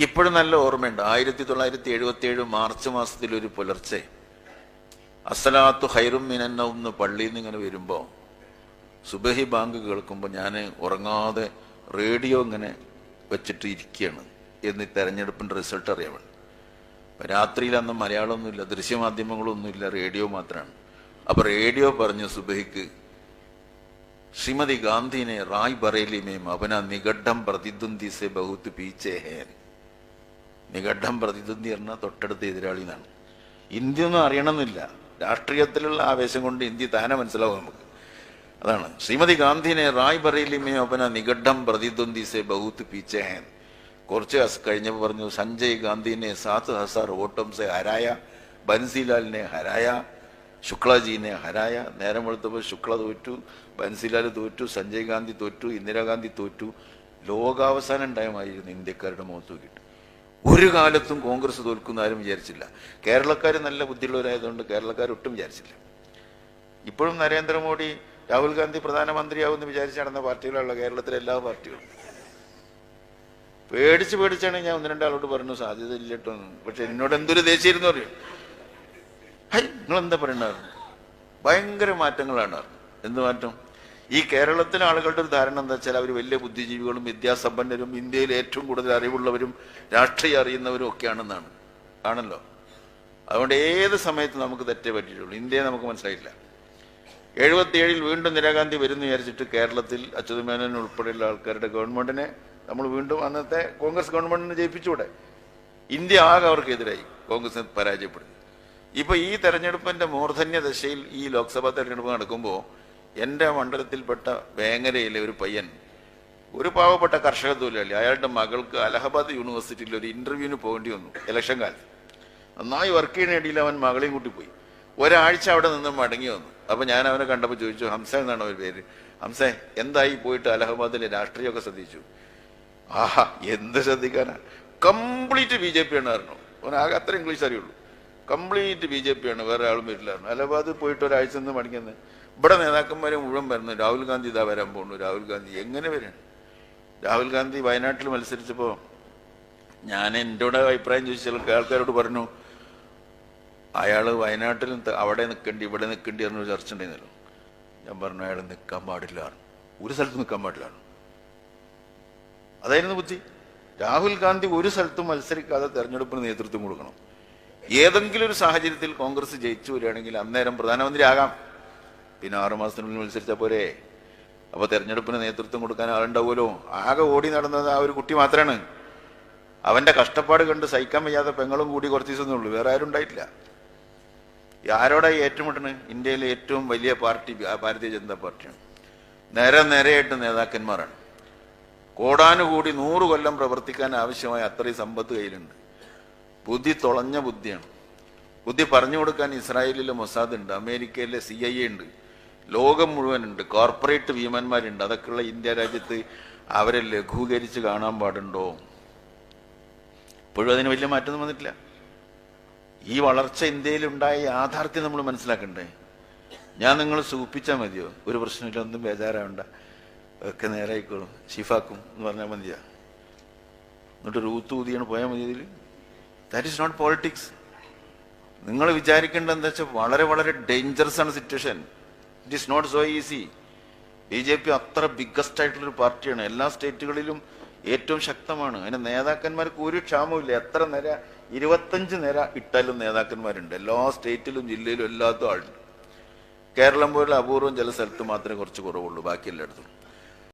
എനിക്കിപ്പോഴും നല്ല ഓർമ്മയുണ്ട്. ആയിരത്തി തൊള്ളായിരത്തി എഴുപത്തി ഏഴ് മാർച്ച് മാസത്തിൽ ഒരു പുലർച്ചെ അസലാത്തു ഹൈറും മിനന്ന പള്ളിയിൽ നിന്ന് ഇങ്ങനെ വരുമ്പോൾ സുബഹി ബാങ്ക് കേൾക്കുമ്പോൾ ഞാൻ ഉറങ്ങാതെ റേഡിയോ ഇങ്ങനെ വെച്ചിട്ട് ഇരിക്കുകയാണ്. എന്ന് തെരഞ്ഞെടുപ്പിന്റെ റിസൾട്ട് അപ്പൊ രാത്രിയിൽ അന്ന് മലയാളമൊന്നുമില്ല ദൃശ്യമാധ്യമങ്ങളൊന്നുമില്ല റേഡിയോ മാത്രമാണ് അപ്പൊ റേഡിയോ പറഞ്ഞു സുബഹിക്ക് ശ്രീമതി ഗാന്ധിനെ റായ് ബറേലി മേം അവന നിഗഡം പ്രതിദ്വന്ദി സെ ബഹുത്ത് പീച്ചേ ഹേൻ. നിഗഡം പ്രതിദ്വന്ദി പറഞ്ഞാൽ തൊട്ടടുത്ത എതിരാളി എന്നാണ്. ഇന്ത്യ ഒന്നും അറിയണമെന്നില്ല. രാഷ്ട്രീയത്തിലുള്ള ആവേശം കൊണ്ട് ഇന്ത്യ താനെ മനസ്സിലാവും നമുക്ക്. അതാണ്. ശ്രീമതി ഗാന്ധിനെ റായ് ബറേലി മേ അവന നിഗഡം പ്രതിദ്വന്ദി സെ ബഹുത്ത് പീച്ചേ കുറച്ച് കഴിഞ്ഞപ്പോൾ പറഞ്ഞു സഞ്ജയ് ഗാന്ധിനെ സാത്ത് ഹസാർ വോട്ടം സെ ഹരായ ബൻസിലാലിനെ ഹരായ ശുക്ലാജീനെ ഹരായ. നേരം വെളുത്തപ്പോൾ ശുക്ല തോറ്റു ബൻസിലാൽ തോറ്റു സഞ്ജയ് ഗാന്ധി തോറ്റു ഇന്ദിരാഗാന്ധി തോറ്റു. ലോകാവസാനം ഉണ്ടായമായിരുന്നു ഇന്ത്യക്കാരുടെ മുഖത്ത് നോക്കിയിട്ട്. ഒരു കാലത്തും കോൺഗ്രസ് തോൽക്കുന്ന ആരും വിചാരിച്ചില്ല. കേരളക്കാർ നല്ല ബുദ്ധിയുള്ളവരായതുകൊണ്ട് കേരളക്കാർ ഒട്ടും വിചാരിച്ചില്ല. ഇപ്പോഴും നരേന്ദ്രമോദി രാഹുൽ ഗാന്ധി പ്രധാനമന്ത്രിയാവുമെന്ന് വിചാരിച്ച് നടന്ന പാർട്ടികളുള്ള കേരളത്തിലെ എല്ലാ പാർട്ടികളും. പേടിച്ച് പേടിച്ചാണ് ഞാൻ ഒന്ന് രണ്ടാളോട് പറഞ്ഞു സാധ്യത ഇല്ലട്ടോ. പക്ഷെ എന്നോട് എന്തൊരു ദേശീയിരുന്നു അറിയോ? ഹൈ നിങ്ങൾ എന്താ പറയണ ഭയങ്കര മാറ്റങ്ങളാണ്. എന്ത് മാറ്റം? ഈ കേരളത്തിലെ ആളുകളുടെ ഒരു ധാരണ എന്താ വെച്ചാൽ അവർ വലിയ ബുദ്ധിജീവികളും വിദ്യാസമ്പന്നരും ഇന്ത്യയിൽ ഏറ്റവും കൂടുതൽ അറിവുള്ളവരും രാഷ്ട്രീയം അറിയുന്നവരും ഒക്കെയാണെന്നാണ്. ആണല്ലോ? അതുകൊണ്ട് ഏത് സമയത്ത് നമുക്ക് തെറ്റേ പറ്റിയിട്ടുള്ളൂ. ഇന്ത്യയെ നമുക്ക് മനസ്സിലായില്ല. എഴുപത്തിയേഴിൽ വീണ്ടും ഇന്ദിരാഗാന്ധി വരുന്നു വിചാരിച്ചിട്ട് കേരളത്തിൽ അച്യുതമേനോൻ ഉൾപ്പെടെയുള്ള ആൾക്കാരുടെ ഗവൺമെന്റിനെ നമ്മൾ വീണ്ടും അന്നത്തെ കോൺഗ്രസ് ഗവൺമെന്റിനെ ജയിപ്പിച്ചുകൂടെ? ഇന്ത്യ ആകെ അവർക്കെതിരായി കോൺഗ്രസിനെ പരാജയപ്പെടുത്തി ഇപ്പൊ ഈ തെരഞ്ഞെടുപ്പിന്റെ മൂർധന്യ ദശയിൽ ഈ ലോക്സഭാ തെരഞ്ഞെടുപ്പ് നടക്കുമ്പോൾ എന്റെ മണ്ഡലത്തിൽപ്പെട്ട വേങ്ങരയിലെ ഒരു പയ്യൻ ഒരു പാവപ്പെട്ട കർഷക തൊഴിലാളി. അയാളുടെ മകൾക്ക് അലഹബാദ് യൂണിവേഴ്സിറ്റിയിൽ ഒരു ഇന്റർവ്യൂവിന് പോകേണ്ടി വന്നു ഇലക്ഷൻ കാലത്ത്. നന്നായി വർക്ക് ചെയ്യുന്ന ഇടയിൽ അവൻ മകളെയും കൂട്ടി പോയി. ഒരാഴ്ച അവിടെ നിന്ന് മടങ്ങി വന്നു. അപ്പൊ ഞാൻ അവനെ കണ്ടപ്പോൾ ചോദിച്ചു ഹംസ എന്നാണ് അവർ പേര്. ഹംസ എന്തായി പോയിട്ട് അലഹബാദിലെ രാഷ്ട്രീയമൊക്കെ ശ്രദ്ധിച്ചു? ആഹാ എന്ത് ശ്രദ്ധിക്കാനാ? കംപ്ലീറ്റ് ബി ജെ പി ആണ് അവനാകെ അത്ര ഇംഗ്ലീഷ് അറിയുള്ളൂ. കംപ്ലീറ്റ് ബി ജെ പി ആണ് വേറെ ആളും വരില്ലായിരുന്നു അലഹബാദ് പോയിട്ട് ഒരാഴ്ച നിന്ന് പഠിക്കുന്നത് ഇവിടെ നേതാക്കന്മാരെ മുഴുവൻ വരുന്നു രാഹുൽ ഗാന്ധി ഇതാ വരാൻ പോകുന്നു. രാഹുൽ ഗാന്ധി എങ്ങനെ വരുന്നു രാഹുൽ ഗാന്ധി വയനാട്ടിൽ മത്സരിച്ചപ്പോൾ ഞാൻ എന്റെ കൂടെ അഭിപ്രായം ചോദിച്ച ആൾക്കാരോട് പറഞ്ഞു അയാൾ വയനാട്ടിൽ അവിടെ നിൽക്കേണ്ടി ഇവിടെ നിൽക്കേണ്ടി എന്നൊരു ചർച്ച ഉണ്ടായിരുന്നല്ലോ. ഞാൻ പറഞ്ഞു അയാൾ നിൽക്കാൻ പാടില്ല ഒരു സ്ഥലത്ത് നിൽക്കാൻ പാടില്ല അതായിരുന്നു ബുദ്ധി. രാഹുൽ ഗാന്ധി ഒരു സ്ഥലത്തും മത്സരിക്കാതെ തെരഞ്ഞെടുപ്പിന് നേതൃത്വം കൊടുക്കണം. ഏതെങ്കിലും ഒരു സാഹചര്യത്തിൽ കോൺഗ്രസ് ജയിച്ചു വരികയാണെങ്കിൽ അന്നേരം പ്രധാനമന്ത്രി ആകാം പിന്നെ ആറുമാസത്തിനുള്ളിൽ മത്സരിച്ച പോരെ. അപ്പൊ തെരഞ്ഞെടുപ്പിന് നേതൃത്വം കൊടുക്കാൻ ആളുണ്ടാവുമല്ലോ. ആകെ ഓടി നടന്നത് ആ ഒരു കുട്ടി മാത്രമാണ് അവന്റെ കഷ്ടപ്പാട് കണ്ട് സഹിക്കാൻ വയ്യാത്ത പെങ്ങളും കൂടി കുറച്ച് ദിവസം ഉള്ളൂ. വേറെ ആരും ഉണ്ടായിട്ടില്ല. ആരോടായി ഏറ്റുമുട്ടണ്? ഇന്ത്യയിലെ ഏറ്റവും വലിയ പാർട്ടി ഭാരതീയ ജനതാ പാർട്ടിയാണ്. നേരെ നേരെയായിട്ട് നേതാക്കന്മാരാണ്. കോടാനുകൂടി നൂറ് കൊല്ലം പ്രവർത്തിക്കാൻ ആവശ്യമായ അത്രയും സമ്പത്ത് കയ്യിലുണ്ട്. ബുദ്ധി തുളഞ്ഞ ബുദ്ധിയാണ്. ബുദ്ധി പറഞ്ഞു കൊടുക്കാൻ ഇസ്രായേലിലെ മൊസാദ് ഉണ്ട് അമേരിക്കയിലെ സി ഐ എ ഉണ്ട് ലോകം മുഴുവൻ ഉണ്ട് കോർപ്പറേറ്റ് ഭീമന്മാരുണ്ട്. അതൊക്കെയുള്ള ഇന്ത്യ രാജ്യത്ത് അവരെ ലഘൂകരിച്ച് കാണാൻ പാടുണ്ടോ? ഇപ്പോഴും അതിന് വലിയ മാറ്റം വന്നിട്ടില്ല. ഈ വളർച്ച ഇന്ത്യയിൽ ഉണ്ടായ യാഥാർത്ഥ്യം നമ്മൾ മനസ്സിലാക്കണ്ടേ? ഞാൻ നിങ്ങൾ സൂപ്പിച്ചാൽ മതിയോ? ഒരു പ്രശ്നമില്ല ഒന്നും ബേജാറാവണ്ട. ഒക്കെ നേരായിക്കോളും. ഷിഫാക്കും എന്ന് പറഞ്ഞാൽ മതിയാ. എന്നിട്ട് റൂത്ത് ഊതിയാണ് പോയാൽ മതി ഇതിൽ ദാറ്റ് ഇസ് നോട്ട് പോളിറ്റിക്സ് നിങ്ങൾ വിചാരിക്കേണ്ടത് എന്താ വെച്ചാൽ വളരെ വളരെ ഡേഞ്ചറസ് ആണ് situation it is not so easy B J P അത്ര ബിഗ്ഗസ്റ്റ് ആയിട്ടുള്ളൊരു പാർട്ടിയാണ്. എല്ലാ സ്റ്റേറ്റുകളിലും ഏറ്റവും ശക്തമാണ്. അതിന് നേതാക്കന്മാർക്ക് ഒരു ക്ഷാമവും എത്ര നിര? ഇരുപത്തഞ്ച് നിര ഇട്ടാലും നേതാക്കന്മാരുണ്ട്. എല്ലാ സ്റ്റേറ്റിലും ജില്ലയിലും എല്ലാത്തും ആളുണ്ട്. കേരളം പോലെ അപൂർവം ചില സ്ഥലത്ത് മാത്രമേ കുറച്ച് കുറവുള്ളൂ. ബാക്കി എല്ലായിടത്തും